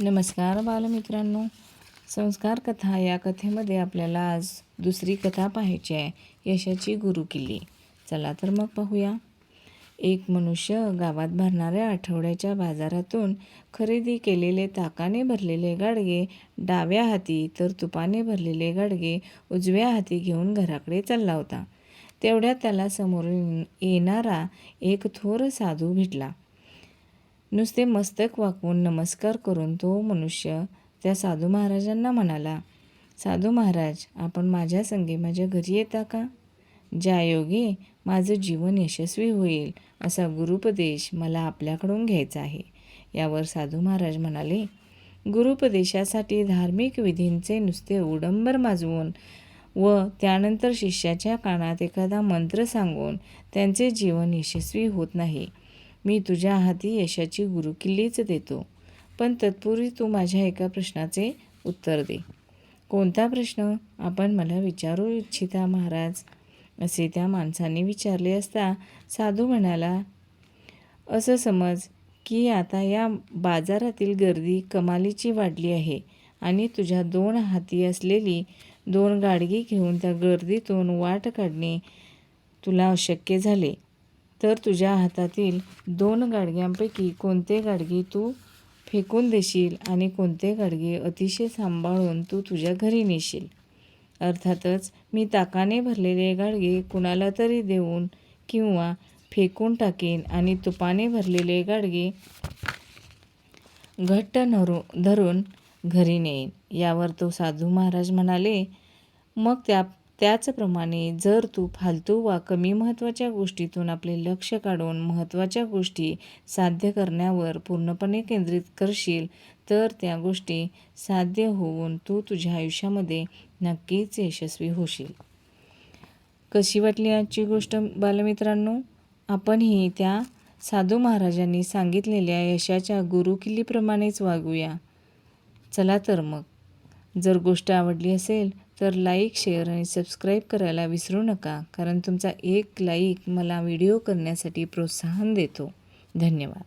नमस्कार बालमित्रांनो. संस्कार कथा या कथेमध्ये आपल्याला आज दुसरी कथा पाहायची आहे यशाची गुरुकिल्ली चला तर मग पाहूया. एक मनुष्य गावात भरणाऱ्या आठवड्याच्या बाजारातून खरेदी केलेले ताकाने भरलेले गाडगे डाव्या हाती तर तुपाने भरलेले गाडगे उजव्या हाती घेऊन घराकडे चालला होता. तेवढ्यात त्याला समोरून येणारा एक थोर साधू भेटला. नुसते मस्तक वाकवून नमस्कार करून तो मनुष्य त्या साधू महाराजांना म्हणाला साधू महाराज आपण माझ्या संगी माझ्या घरी येता का? ज्या योगे माझं जीवन यशस्वी होईल असा गुरुपदेश मला आपल्याकडून घ्यायचा आहे. यावर साधू महाराज म्हणाले गुरुपदेशासाठी धार्मिक विधींचे नुसते उडंबर माजवून व त्यानंतर शिष्याच्या कानात एखादा मंत्र सांगून त्यांचे जीवन यशस्वी होत नाही. मी तुझ्या हाती यशाची गुरुकिल्लीच देतो. पण तत्पूर्वी तू माझ्या एका प्रश्नाचे उत्तर दे. कोणता प्रश्न? आपण मला विचारू इच्छिता महाराज. असे त्या माणसाने विचारले असता साधू म्हणाला असं समज की आता या बाजारातील गर्दी कमालीची वाढली आहे आणि तुझ्या दोन हाती असलेली दोन गाडगी घेऊन त्या गर्दीतून वाट काढणे तुला अशक्य झाले. तर तुझ्या हातातील दोन गाडग्यांपैकी कोणते गाडगे तू फेकून देशील आणि कोणते गाडगे अतिशय सांभाळून तू तुझ्या घरी नेशील? अर्थातच मी ताकाने भरलेले गाडगे कुणाला तरी देऊन किंवा फेकून टाकेन आणि तुपाने भरलेले गाडगे घट्ट नरू धरून घरी नेईन यावर तो साधू महाराज म्हणाले मग त्या त्याचप्रमाणे जर तू फालतू वा कमी महत्त्वाच्या गोष्टीतून आपले लक्ष काढून महत्त्वाच्या गोष्टी साध्य करण्यावर पूर्णपणे केंद्रित करशील तर त्या गोष्टी साध्य होऊन तू तुझ्या आयुष्यामध्ये नक्कीच यशस्वी होशील. कशी वाटली आजची गोष्ट बालमित्रांनो? आपणही त्या साधू महाराजांनी सांगितलेल्या यशाच्या गुरुकिल्लीप्रमाणेच वागूया. चला तर मग. जर गोष्ट आवडली असेल तर लाईक शेअर आणि सबस्क्राईब करायला विसरू नका कारण तुमचा एक लाईक मला व्हिडिओ करण्यासाठी प्रोत्साहन देतो. धन्यवाद.